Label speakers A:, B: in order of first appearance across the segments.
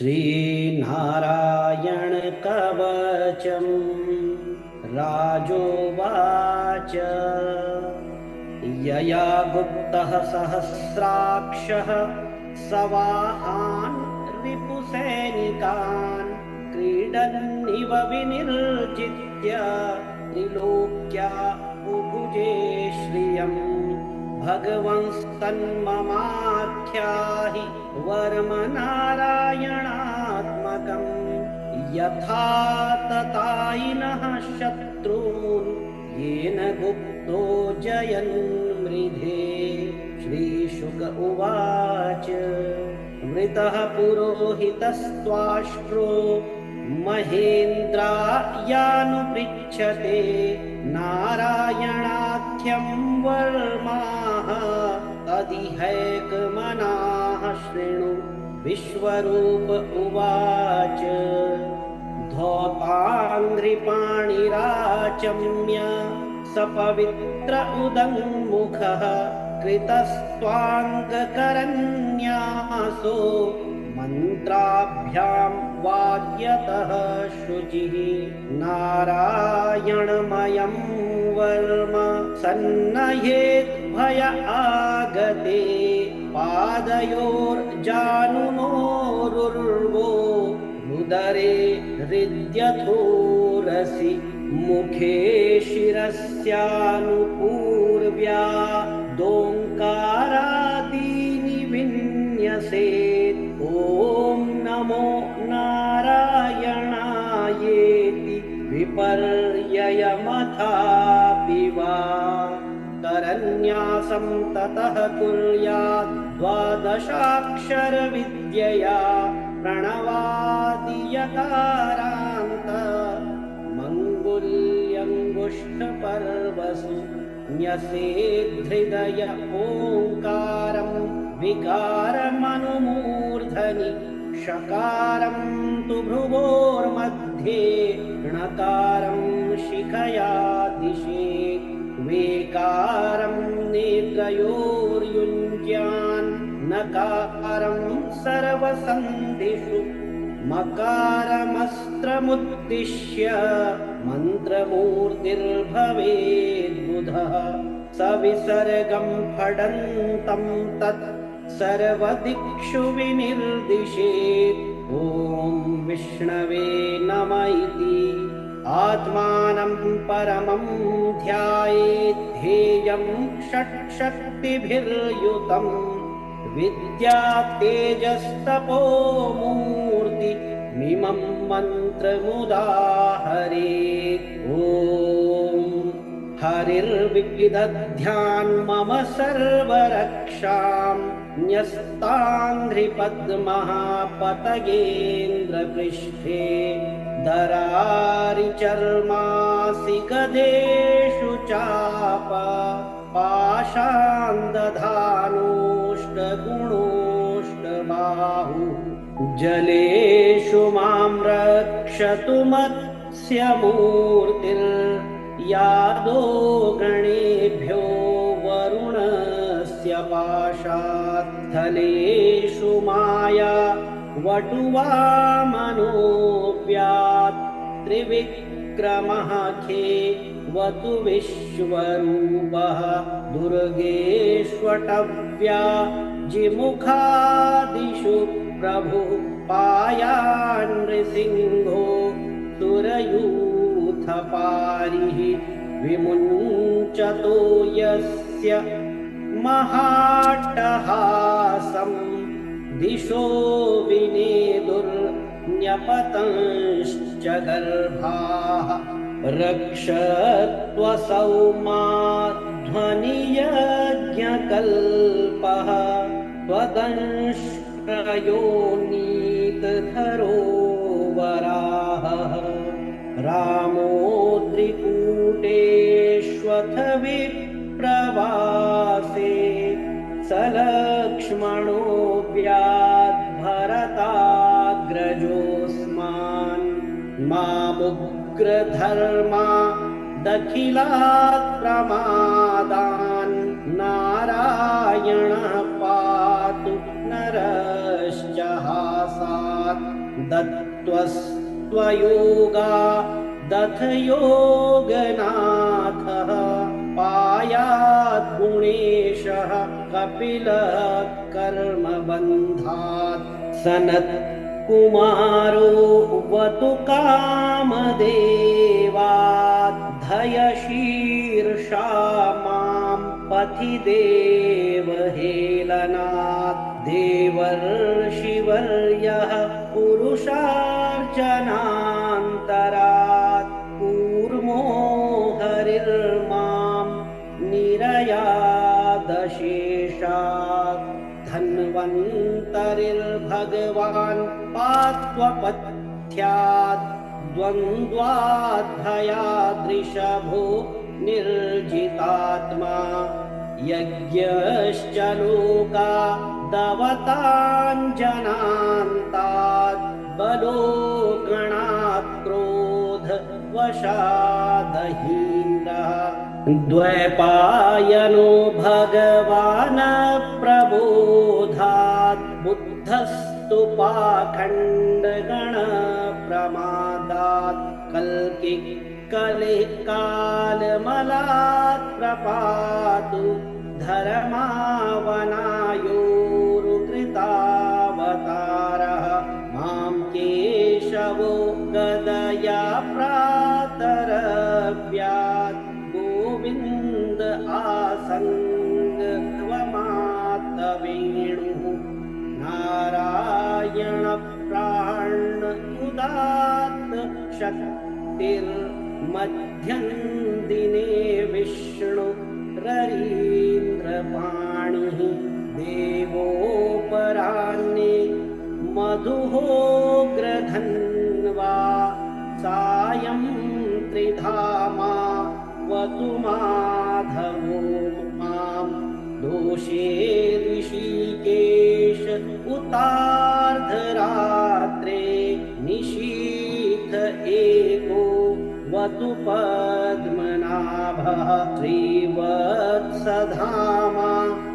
A: श्रीनारायणकवचम् राजोवाच। यया गुप्तः सहस्राक्षः सवाहान् रिपुसैनिकान् क्रीडन्निव विनिर्जित्य त्रिलोक्या उभुजे श्रियम् भगवंस्तन्ममाख्याहि वर्मनारायणात्मकम् यथा ततायिनः शत्रून् येन गुप्तो जयन् मृधे श्रीशुक उवाच मृतः पुरोहितस्त्वाष्ट्रो महेन्द्रायानुपृच्छते नारायणाख्यं वर्माः तदिहैकमनाः शृणु विश्वरूप उवाच। धौताङ्घ्रिपाणिराचम्य सपवित्र उदङ्मुखः कृतस्त्वाङ्गकरन्यासो मन्त्राभ्यां वाद्यतः शुचिः। नारायणमयं वर्म सन्नयेद्भय आगते पादयोर्जानुनोरुर्वो रुदरे हृद्यथोरसि मुखे शिरस्यानुपूर्व्या दोङ्कारादीनि विन्यसेत् ॐ नमो नारायणायेति विपर्ययमथापि वा। करन्यासं ततः कुर्यात् द्वादशाक्षरविद्यया प्रणवादियकारान्त मङ्गुल्यङ्गुष्ठपर्वसु न्यसेद्धृदय ओङ्कारं विकारमनुमूर्धनि षकारं तु भ्रुवोर्मध्ये णकारं शिखया दिशेत् वेकारं नेत्रयोर्युञ्ज्यान् नकारं सर्वसन्धिषु मकारमस्त्रमुद्दिश्य मन्त्रमूर्तिर्भवेद्बुधः सविसर्गं फडन्तं तत् सर्वदिक्षु विनिर्दिशेत्। ॐ विष्णवे नम इति आत्मानं परमं ध्यायेद्धेयं षट्शक्तिभिर्युतम् विद्या तेजस्तपोमूर्ति मिमं मन्त्रमुदाहरेत् ॐ। हरिर्विदध्यान् मम सर्वरक्षां न्यस्ताङ्घ्रिपद्मः पतगेन्द्रपृष्ठे दरारिचर्मासि गदेषु चाप पाषान्दधानोष्टगुणोष्टबाहु जलेषु मां रक्षतु मत्स्यमूर्तिर्यादो गणेभ्यो वरुणस्य पाशात् स्थलेषु माया। वटुवामनोऽव्यात् त्रिविक्रमः खे वतु विश्वरूपः। दुर्गेष्वटव्या जिमुखादिषु प्रभुः पायान्नृसिंहो सुरयूथपारिः विमुञ्चतो यस्य महाट्टहासं दिशो विनेदुर्न्यपतंश्च गर्भाः रक्षत्वसौ माध्वनियज्ञकल्पः त्वदंश्रयोनीतधरोवराहः रामोद्रिकूटेष्वथ विप्रवासे सलक्ष्मणो व्याद्भरताग्रजोऽस्मान् मामुग्रधर्मा दखिलात् प्रमादान् नारायणः दत्त्वस्त्वयोगा दथ योगनाथः पायात् गुणेशः कपिलः कर्मबन्धात् सनत्कुमारो वतु कामदेवाद्धयशीर्षा पथि देवहेलनात् देवर्षिवर्यः पुरुषार्चनान्तरात् कूर्मो हरिर्मां निरयादशेषात्। धन्वन्तरिर्भगवान् पात्वपथ्यात् द्वन्द्वाद्भयादृशभो निर्जितात्मा यज्ञश्च लोका दवताञ्जनान्तात् बलो गणात् क्रोध वशादहीन्द्रः द्वैपायनो भगवान् प्रबोधात् बुद्धस्तु पाखण्डगणप्रमादात् कल्कि कलिः कालमलात् प्रपातु धर्मावनायोरुकृतावतारः मां केशवो गदया प्रातरव्यात्। गोविन्द आसङ्गत्वमातवेणुः नारायणप्राण उदात्त शक्तिर्मध्यं दिने विष्णु ररीन्द्रपाणिः देवोपराह्ने मधुहोग्रधन्वा सायं त्रिधामा वतु माधवो मां। दोषे ऋषिकेश उतार्धरात्रे वतु पद्मनाभः श्रीवत्सधामा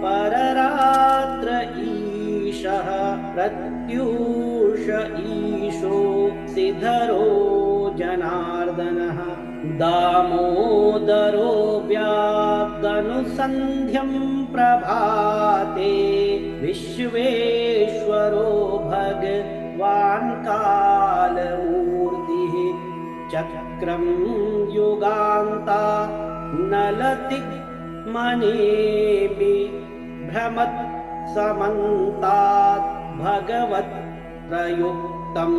A: पररात्र ईशः प्रत्यूष ईशो सिधरो जनार्दनः दामोदरो व्याप्तनुसन्ध्यं प्रभाते विश्वेश्वरो चक्रं युगान्ता नलति मनेऽपि भ्रमत् समन्तात् भगवत् प्रयुक्तम्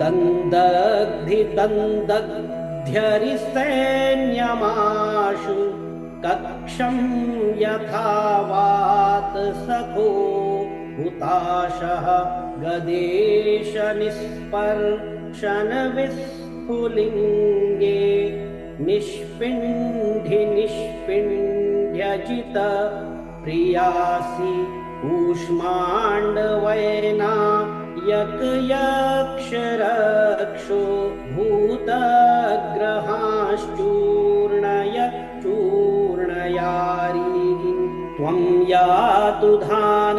A: दन्दग्धिदन्दग्ध्यरिसैन्यमाशु कक्षं यथा सखो हुताशः गदेशनिस्पर्शनविस्फुलिङ्गे निष्पिण्ढि निष्पिण्ड्यजित प्रियासि कूष्माण्डवैना यक्यक्षरक्षो भूतग्रहाश्चूर्णय चूर्णयारी त्वं यातु धान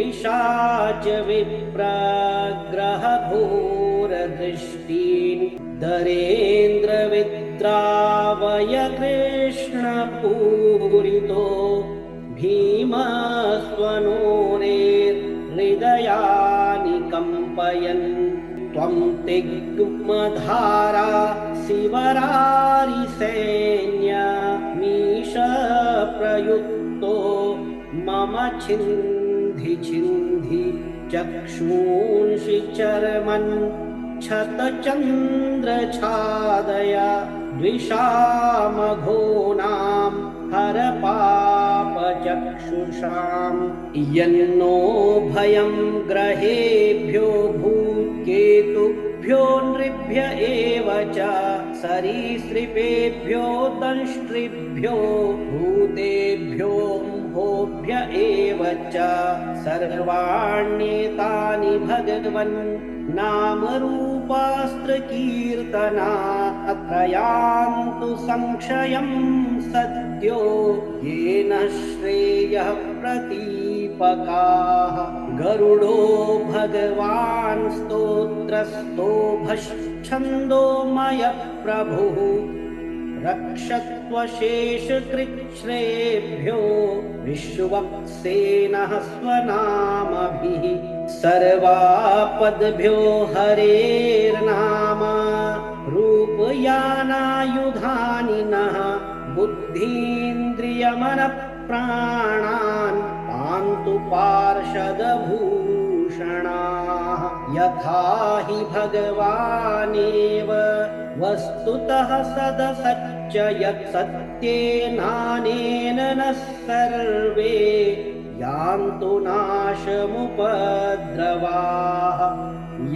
A: पिशाच विप्रग्रहघोरदृष्टीन् दरेन्द्रविद्रावय कृष्णपूरितो भीमस्वनोरेर्हृदयानि कम्पयन्। त्वं तिग्मधारा शिवरारिसैन्यमीश प्रयुक्तो मम छिन्धि छिन्धि चक्षूंषि चर्मन् क्षतचन्द्रछादय द्विषामघोनां पापचक्षुषाम् यन्नो भयं ग्रहेभ्यो भूत्केतुभ्यो नृभ्य एव च सरीसृपेभ्यो दंष्ट्रिभ्यो भूतेभ्यो होभ्य एव च सर्वाण्येतानि भगवन् नामरूपास्त्रकीर्तना अत्रयान्तु संक्षयं सद्यो येन श्रेयः प्रतीप्यते दीपकाः गरुडो भगवान् स्तोत्रस्तोभश्छन्दोमयप्रभुः रक्षत्वशेषकृच्छ्रेभ्यो विश्वक्सेनः स्वनामभिः सर्वापद्भ्यो हरेर्नाम रूपयानायुधानि नः बुद्धीन्द्रियमनप्राणान् पान्तु पार्षदभूषणाः यथा हि भगवानेव वस्तुतः सदसच्च यत् सत्येनानेन नः सर्वे यान्तु नाशमुपद्रवाः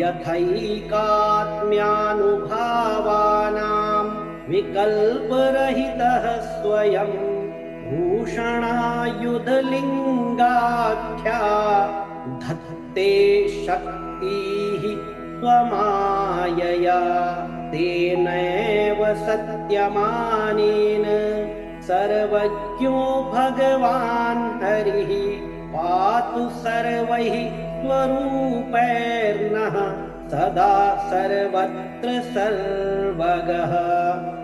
A: यथैकात्म्यानुभावानां विकल्परहितः स्वयं भूषणायुधलिङ्गाख्या धत्ते शक्तिः स्वमायया। तेनैव सत्यमानेन सर्वज्ञो भगवान् हरिः पातु सर्वैः स्वरूपैर्नः सदा सर्वत्र सर्वगः।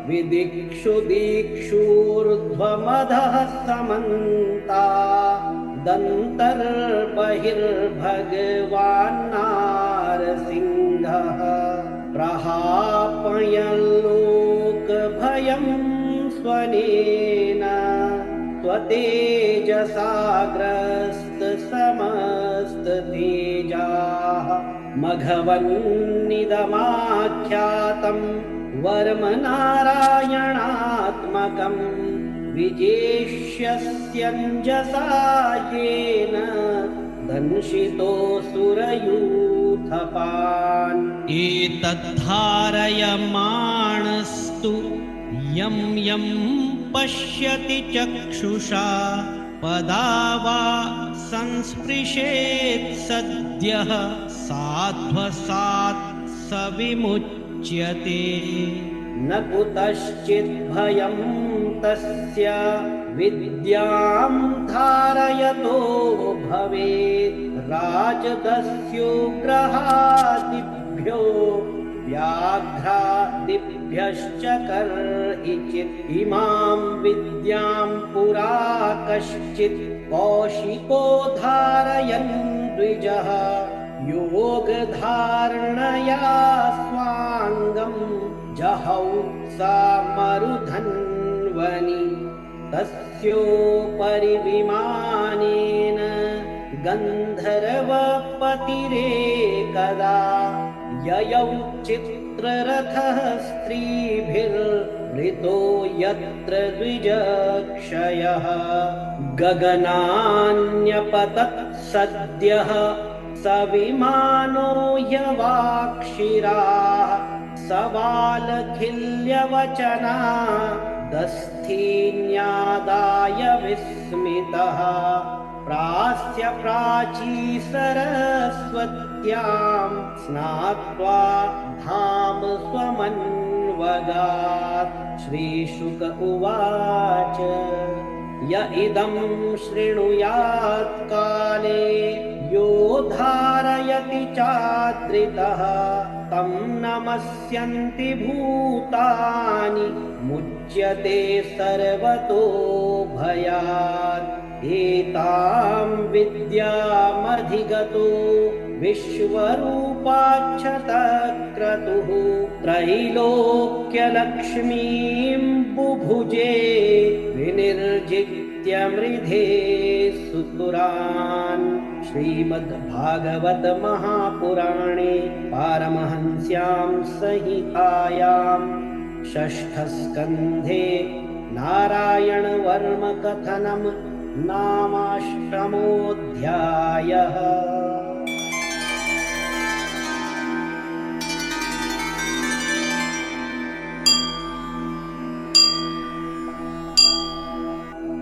A: विदिक्षु दीक्षूर्ध्वमधः समन्ता दन्तर्बहिर्भगवान्नारसिंहः। प्रहापयल्लोकभयं स्वनेन स्वतेजसाग्रस्तसमस्ततेजाः। मघवन्निदमाख्यातं वर्मनारायणात्मकं विजेष्यस्यञ्जसा येन दंशितोऽसुरयूथपान्
B: एतद्धारयमाणस्तु यं यं पश्यति चक्षुषा पदा वा संस्पृशेत् सद्यः साध्वसात् स विमुच्यते
A: न कुतश्चित् भयं तस्य विद्यां धारयतो भवेत् राजदस्युग्रहादिभ्यो व्याघ्रादिभ्यश्च कर्हिचित् इमां विद्यां पुरा कश्चित् कौशिको धारयन् द्विजः योगधारणया जहौ सा मरुधन्वनि तस्योपरि विमानेन गन्धर्वपतिरेकदा ययौ चित्ररथः स्त्रीभिर्वृतो यत्र द्विजक्षयः गगनान्यपतत् सद्यः स विमानो ह्यवाक्षिराः सबालखिल्यवचना दस्थीन्यादाय विस्मितः। प्रास्य प्राची सरस्वत्यां स्नात्वा धाम स्वमन्वगात्। श्रीशुक उवाच य इदं शृणुयात् काले यो धारयति चाद्रितः तं नमस्यन्ति भूतानि मुच्यते सर्वतो भयात्। एतां विद्यामधिगतो विश्वरूपाक्षतक्रतुः त्रैलोक्यलक्ष्मीं बुभुजे विनिर्जित्य मृधे सुतुरान् श्रीमद्भागवत महापुराणे पारमहंस्यां संहितायां षष्ठस्कन्धे नारायणवर्मकथनं नामाष्टमोऽध्यायः